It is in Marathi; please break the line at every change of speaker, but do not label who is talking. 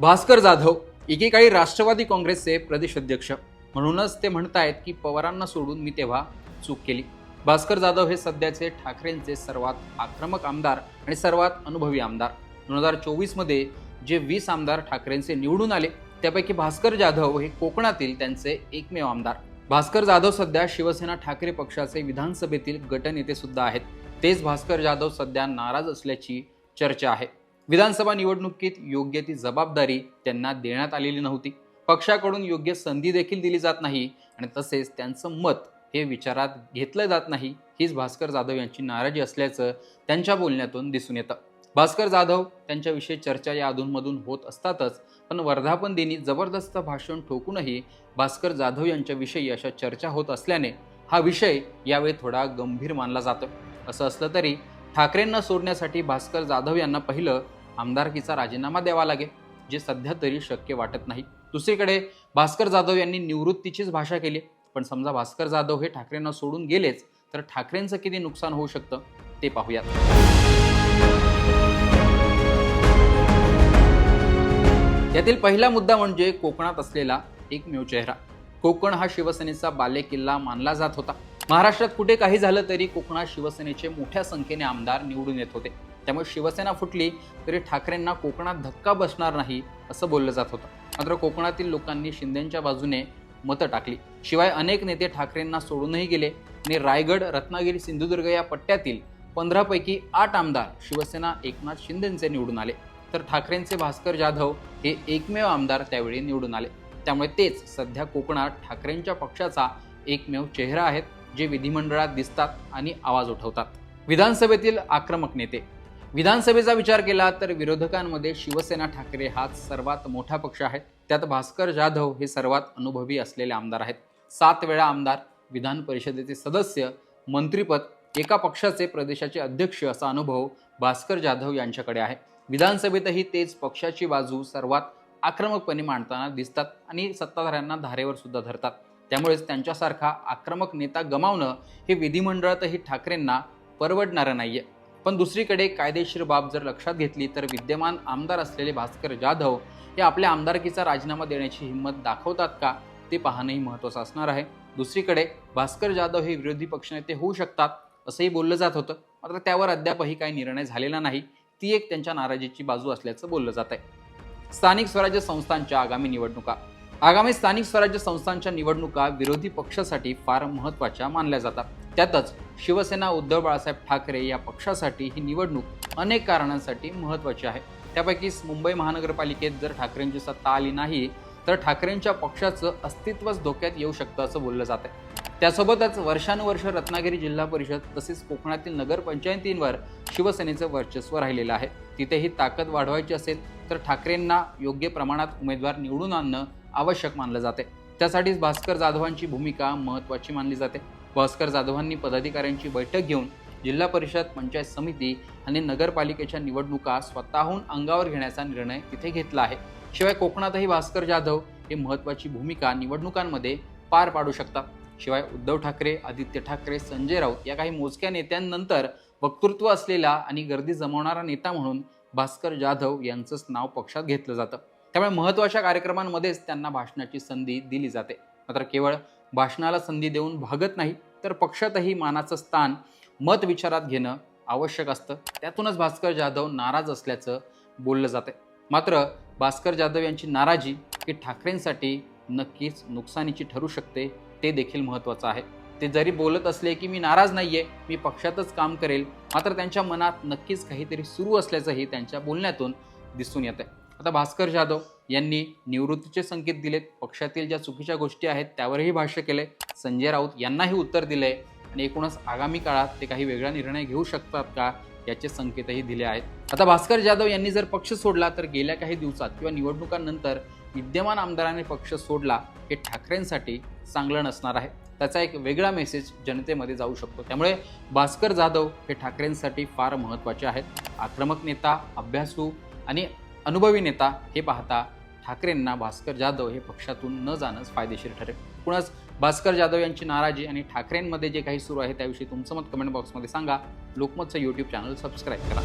भास्कर जाधव एकेकाळी राष्ट्रवादी काँग्रेसचे प्रदेश अध्यक्ष. म्हणूनच ते म्हणतायत की पवारांना सोडून मी तेव्हा चूक केली. भास्कर जाधव हे सध्याचे ठाकरेंचे सर्वात आक्रमक आमदार आणि सर्वात अनुभवी आमदार. दोन हजार चोवीसमध्ये जे वीस आमदार ठाकरेंचे निवडून आले त्यापैकी भास्कर जाधव हे कोकणातील त्यांचे एकमेव आमदार. भास्कर जाधव सध्या शिवसेना ठाकरे पक्षाचे विधानसभेतील गटनेते सुद्धा आहेत. तेच भास्कर जाधव सध्या नाराज असल्याची चर्चा आहे. विधानसभा निवडणुकीत योग्य ती जबाबदारी त्यांना देण्यात आलेली नव्हती. पक्षाकडून योग्य संधी देखील दिली जात नाही आणि तसेच त्यांचं मत हे विचारात घेतलं जात नाही हीच भास्कर जाधव यांची नाराजी असल्याचं त्यांच्या बोलण्यातून दिसून येतं. भास्कर जाधव त्यांच्याविषयी चर्चा या अधूनमधून होत असतातच पण वर्धापन दिनी जबरदस्त भाषण ठोकूनही भास्कर जाधव यांच्याविषयी अशा चर्चा होत असल्याने हा विषय यावेळी थोडा गंभीर मानला जातो. असं असलं तरी ठाकरेंना सोडण्यासाठी भास्कर जाधव यांना पहिलं आमदारकीचा राजीनामा द्यावा लागेल जे सध्या तरी शक्य वाटत नाही. दुसरीकडे भास्कर जाधव यांनी निवृत्तीचीच भाषा केली पण समजा भास्कर जाधव हे ठाकरेंना सोडून गेलेच तर ठाकरेंचं किती नुकसान होऊ शकतं ते पाहूयात. यातील पहिला मुद्दा म्हणजे कोकणात असलेला एकमेव चेहरा. कोकण हा शिवसेनेचा बालेकिल्ला मानला जात होता. महाराष्ट्रात कुठे काही झालं तरी कोकणात शिवसेनेचे मोठ्या संख्येने आमदार निवडून येत होते. त्यामुळे शिवसेना फुटली तरी ठाकरेंना कोकणात धक्का बसणार नाही असं बोललं जात होतं. मात्र कोकणातील लोकांनी शिंदेच्या बाजूने मतं टाकली. शिवाय अनेक नेते ठाकरेंना सोडूनही गेले आणि रायगड रत्नागिरी सिंधुदुर्ग या पट्ट्यातील पंधरापैकी आठ आमदार शिवसेना एकनाथ शिंदेंचे निवडून आले. तर ठाकरेंचे भास्कर जाधव हे एकमेव आमदार त्यावेळी निवडून आले. त्यामुळे तेच सध्या कोकणात ठाकरेंच्या पक्षाचा एकमेव चेहरा आहेत जे विधिमंडळात दिसतात आणि आवाज उठवतात. विधानसभेतील आक्रमक नेते विधानसभेचा विचार केला तर विरोधकांमध्ये शिवसेना ठाकरे हाच सर्वात मोठा पक्ष आहे. त्यात भास्कर जाधव हे सर्वात अनुभवी असलेले आमदार आहेत. सात वेळा आमदार विधान परिषदेचे सदस्य मंत्रीपद एका पक्षाचे प्रदेशाचे अध्यक्ष असा अनुभव भास्कर जाधव यांच्याकडे आहे. विधानसभेतही तेच पक्षाची बाजू सर्वात आक्रमकपणे मांडताना दिसतात आणि सत्ताधाऱ्यांना धारेवर सुद्धा धरतात. त्यामुळेच त्यांच्यासारखा आक्रमक नेता गमावणं हे विधिमंडळातही ठाकरेंना परवडणारं नाहीये. पण दुसरीकडे कायदेशीर बाब जर लक्षात घेतली तर विद्यमान आमदार असलेले भास्कर जाधव हे आपल्या आमदारकीचा राजीनामा देण्याची हिंमत दाखवतात का ते पाहणंही महत्त्वाचं असणार आहे. दुसरीकडे भास्कर जाधव हे विरोधी पक्षनेते होऊ शकतात असंही बोललं जात होतं. मात्र त्यावर अद्यापही काही निर्णय झालेला नाही. ती एक त्यांच्या नाराजीची बाजू असल्याचं बोललं जात आहे. स्थानिक स्वराज्य संस्थांच्या आगामी निवडणुका. आगामी स्थानिक स्वराज्य संस्थांच्या निवडणुका विरोधी पक्षासाठी फार महत्त्वाच्या मानल्या जातात. त्यातच शिवसेना उद्धव बाळासाहेब ठाकरे या पक्षासाठी ही निवडणूक अनेक कारणांसाठी महत्त्वाची आहे. त्यापैकीच मुंबई महानगरपालिकेत जर ठाकरेंची सत्ता आली नाही तर ठाकरेंच्या पक्षाचं अस्तित्वच धोक्यात येऊ शकतं असं बोललं जात आहे. त्यासोबतच वर्षानुवर्ष रत्नागिरी जिल्हा परिषद तसेच कोकणातील नगरपंचायतींवर शिवसेनेचं वर्चस्व राहिलेलं आहे. तिथेही ताकद वाढवायची असेल तर ठाकरेंना योग्य प्रमाणात उमेदवार निवडून आणणं आवश्यक मानलं जाते. त्यासाठीच भास्कर जाधवांची भूमिका महत्त्वाची मानली जाते. भास्कर जाधवांनी पदाधिकाऱ्यांची बैठक घेऊन जिल्हा परिषद पंचायत समिती आणि नगरपालिकेच्या निवडणुका स्वतःहून अंगावर घेण्याचा निर्णय तिथे घेतला आहे. शिवाय कोकणातही भास्कर जाधव हे महत्त्वाची भूमिका निवडणुकांमध्ये पार पाडू शकतात. शिवाय उद्धव ठाकरे आदित्य ठाकरे संजय राऊत या काही मोजक्या नेत्यांनंतर वक्तृत्व असलेला आणि गर्दी जमवणारा नेता म्हणून भास्कर जाधव यांचंच नाव पक्षात घेतलं जातं. त्यामुळे महत्त्वाच्या कार्यक्रमांमध्येच त्यांना भाषणाची संधी दिली जाते. मात्र केवळ भाषणाला संधी देऊन भागत नाही तर पक्षातही मानाचं स्थान मत विचारात घेणं आवश्यक असतं. त्यातूनच भास्कर जाधव नाराज असल्याचं बोललं जाते मात्र भास्कर जाधव यांची नाराजी ही ठाकरेंसाठी नक्कीच नुकसानीची ठरू शकते ते देखील महत्त्वाचं आहे. ते जरी बोलत असले की मी नाराज नाही आहे मी पक्षातच काम करेल मात्र त्यांच्या मनात नक्कीच काहीतरी सुरू असल्याचंही त्यांच्या बोलण्यातून दिसून येतं आहे आता भास्कर जाधव यांनी निवृत्तीचे संकेत दिलेत. पक्षातील ज्या चुकीच्या गोष्टी आहेत त्यावरही भाष्य केले संजय राऊत यांनाही उत्तर दिले आणि एकूणच आगामी काळात ते काही वेगळा निर्णय घेऊ शकतात का याचे संकेतही दिले आहेत. आता भास्कर जाधव यांनी जर पक्ष सोडला तर गेल्या काही दिवसात किंवा निवडणुकांनंतर विद्यमान आमदाराने पक्ष सोडला हे ठाकरेंसाठी चांगलं नसणार आहे. त्याचा एक वेगळा मेसेज जनतेमध्ये जाऊ शकतो. त्यामुळे भास्कर जाधव हे ठाकरेंसाठी फार महत्त्वाचे आहेत. आक्रमक नेता अभ्यासू आणि अनुभवी नेता हे पाहता ठाकरेंना भास्कर जाधव हे पक्षातून न जाणंच फायदेशीर ठरेल. पुणच भास्कर जाधव यांची नाराजी आणि ठाकरेंमध्ये जे काही सुरू आहे त्याविषयी तुमचं मत कमेंट बॉक्समध्ये सांगा. लोकमतचं यूट्यूब चॅनल सबस्क्राईब करा.